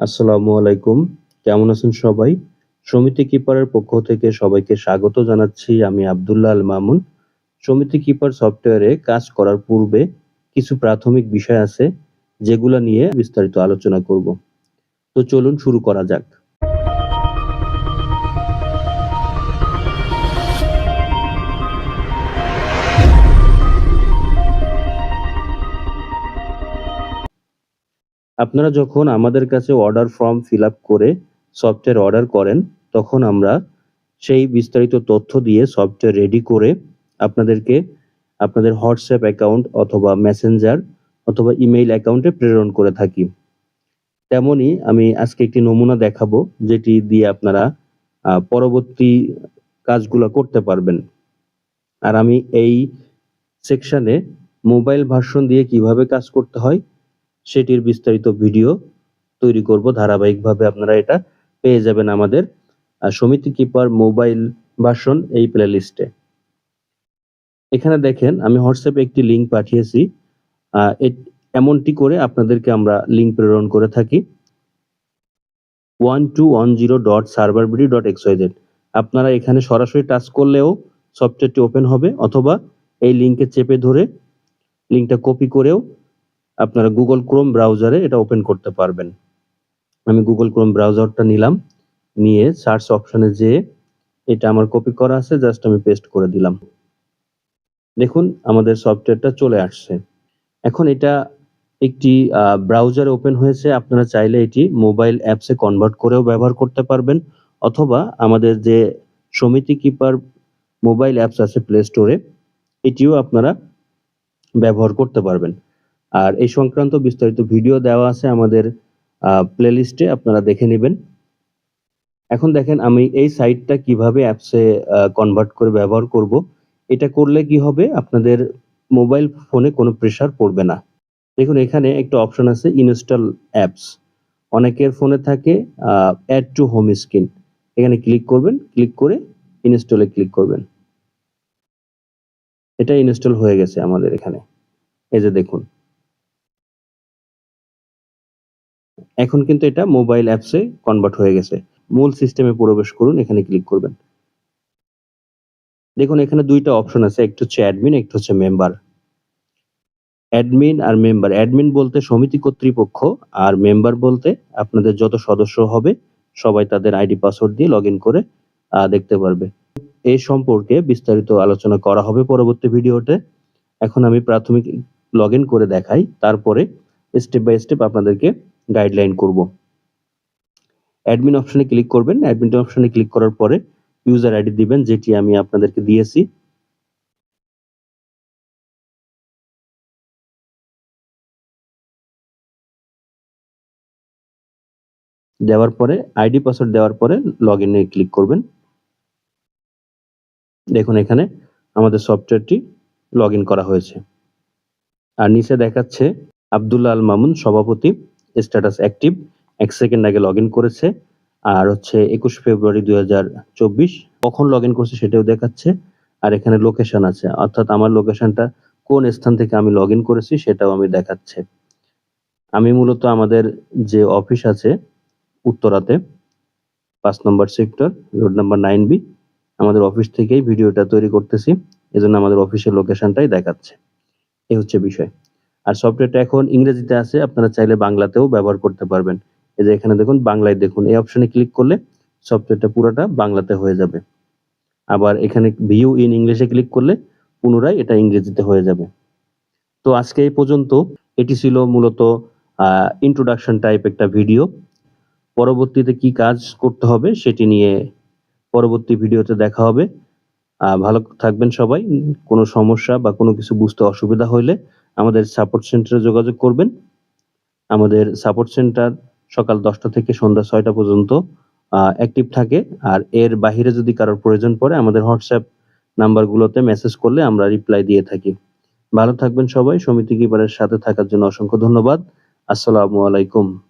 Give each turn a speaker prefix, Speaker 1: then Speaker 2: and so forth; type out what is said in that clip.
Speaker 1: আসসালামু আলাইকুম। কেমন আছেন সবাই? সমিতি কিপারের পক্ষ থেকে সবাইকে স্বাগত জানাচ্ছি আমি আবদুল্লাহ আল মামুন। সমিতি কিপার সফটওয়্যারে কাজ করার পূর্বে কিছু প্রাথমিক বিষয় আছে, যেগুলো নিয়ে বিস্তারিত আলোচনা করব। তো চলুন শুরু করা যাক। আপনারা যখন আমাদের কাছে অর্ডার ফর্ম ফিল আপ করে সফটওয়্যার অর্ডার করেন, তখন আমরা সেই বিস্তারিত তথ্য দিয়ে সফটওয়্যার রেডি করে আপনাদেরকে আপনাদের হোয়াটসঅ্যাপ অ্যাকাউন্ট অথবা মেসেঞ্জার অথবা ইমেইল অ্যাকাউন্টে প্রেরণ করে থাকি। তেমনি আমি আজকে একটি নমুনা দেখাবো, যেটি দিয়ে আপনারা পরবর্তী কাজগুলো করতে পারবেন। আর আমি এই সেকশনে মোবাইল ভার্সন দিয়ে কীভাবে কাজ করতে হয় সেটির বিস্তারিত ভিডিও তৈরি করব ধারাবাহিকভাবে। আপনারা এটা পেয়ে যাবেন আমাদের সমিতি কিপার মোবাইল ভার্সন এই প্লে লিস্টে এখানে দেখেন, আমি হোয়াটসঅ্যাপে একটি লিংক পাঠিয়েছি। এমনটি করে আপনাদেরকে আমরা লিংক প্রেরণ করে থাকি। One two one zero dot server BD dot XYZ আপনারা এখানে সরাসরি টাচ করলেও সফটওয়্যারটি ওপেন হবে, অথবা এই লিংকে চেপে ধরে লিঙ্কটা কপি করেও আপনারা গুগল ক্রোম ব্রাউজারে এটা ওপেন করতে পারবেন। আমি গুগল ক্রোম ব্রাউজারটা নিলাম, নিয়ে সার্চ অপশনে যেয়ে এটা আমার কপি করা আছে জাস্ট আমি পেস্ট করে দিলাম। দেখুন, আমাদের সফটওয়্যারটা চলে আসছে। এখন এটা একটি ব্রাউজারে ওপেন হয়েছে, আপনারা চাইলে এটি মোবাইল অ্যাপসে কনভার্ট করেও ব্যবহার করতে পারবেন, অথবা আমাদের যে সমিতি কিপার মোবাইল অ্যাপস আছে প্লে স্টোরে এটিও আপনারা ব্যবহার করতে পারবেন। আর এই সংক্রান্ত বিস্তারিত ভিডিও দেওয়া আছে আমাদের প্লেলিস্টে আপনারা দেখে নেবেন। এখন দেখেন আমি এই সাইটটা কীভাবে অ্যাপসে কনভার্ট করে ব্যবহার করব। এটা করলে কি হবে? আপনাদের মোবাইল ফোনে কোনো প্রেসার পড়বে না। দেখুন, এখানে একটা অপশন আছে ইনস্টল অ্যাপস অনেকের ফোনে থাকে অ্যাড টু হোম স্ক্রিন এখানে ক্লিক করবেন ক্লিক করে ইনস্টলে ক্লিক করবেন। এটা ইনস্টল হয়ে গেছে আমাদের এখানে। এই যে দেখুন এখন কিন্তু এটা মোবাইল অ্যাপসে কনভার্ট হয়ে গেছে। মূল সিস্টেমে প্রবেশ করুন, এখানে ক্লিক করবেন। দেখুন, এখানে দুইটা অপশন আছে, একটা হচ্ছে অ্যাডমিন একটা হচ্ছে মেম্বার অ্যাডমিন আর মেম্বার অ্যাডমিন বলতে সমিতি কর্তৃপক্ষ আর মেম্বার বলতে আপনাদের যত সদস্য হবে, সবাই তাদের আইডি পাসওয়ার্ড দিয়ে লগ করে দেখতে পারবে। এই সম্পর্কে বিস্তারিত আলোচনা করা হবে পরবর্তী ভিডিওতে। এখন আমি প্রাথমিক লগ করে দেখাই, তারপরে স্টেপ বাই স্টেপ আপনাদেরকে গাইডলাইন করব। অ্যাডমিন অপশনে ক্লিক করবেন। অ্যাডমিন অপশনে ক্লিক করার পরে ইউজার আইডি দিবেন, যেটি আমি আপনাদেরকে দিয়েছি। দেওয়ার পরে আইডি পাসওয়ার্ড দেওয়ার পরে লগ ইনে ক্লিক করবেন। দেখুন এখানে আমাদের সফটওয়্যারটি লগ করা হয়েছে। আর নিচে দেখাচ্ছে আব্দুল্লাহ আল মামুন সভাপতি। স্ট্যাটাস অ্যাক্টিভ এক সেকেন্ড আগে লগ করেছে, আর হচ্ছে একুশ ফেব্রুয়ারি দুই হাজার চব্বিশ। কখন লগ করছে সেটাও দেখাচ্ছে, আর এখানে লোকেশন আছে। অর্থাৎ আমার লোকেশনটা কোন স্থান থেকে আমি লগ করেছি সেটাও আমি দেখাচ্ছে। আমি মূলত আমাদের যে অফিস আছে, উত্তরাতে, পাঁচ নম্বর sector road number nine B আমাদের অফিস থেকেই ভিডিওটা তৈরি করতেছি। এজন্য আমাদের অফিসের লোকেশনটাই দেখাচ্ছে। এই হচ্ছে বিষয়। আর সফটওয়্যারটা এখন ইংরেজিতে আছে, আপনারা চাইলে বাংলাতেও ব্যবহার করতে পারবেন। এই যে এখানে দেখুন, বাংলায় দেখুন, এই অপশনে ক্লিক করলে সফটওয়্যারটা পুরোটা বাংলাতে হয়ে যাবে। আবার এখানে ভিউ ইন ইংলিশে ক্লিক করলে পুনরায় এটা ইংরেজিতে হয়ে যাবে। তো আজকে এই পর্যন্ত, এটি ছিল মূলত ইন্ট্রোডাকশন টাইপ একটা ভিডিও পরবর্তীতে কি কাজ করতে হবে সেটি নিয়ে পরবর্তী ভিডিওতে দেখা হবে। ভালো থাকবেন সবাই। কোনো সমস্যা বা কোনো কিছু বুঝতে অসুবিধা হলে আমাদের সাপোর্ট সেন্টারে যোগাযোগ করবেন। আমাদের সাপোর্ট সেন্টার সকাল দশটা থেকে সন্ধ্যা ছয়টা পর্যন্ত অ্যাক্টিভ থাকে। আর এর বাহিরে যদি কারোর প্রয়োজন পড়ে, আমাদের হোয়াটসঅ্যাপ নাম্বারগুলোতে মেসেজ করলে আমরা রিপ্লাই দিয়ে থাকি। ভালো থাকবেন সবাই। সমিতি কিপারের সাথে থাকার জন্য অসংখ্য ধন্যবাদ। আসসালামু আলাইকুম।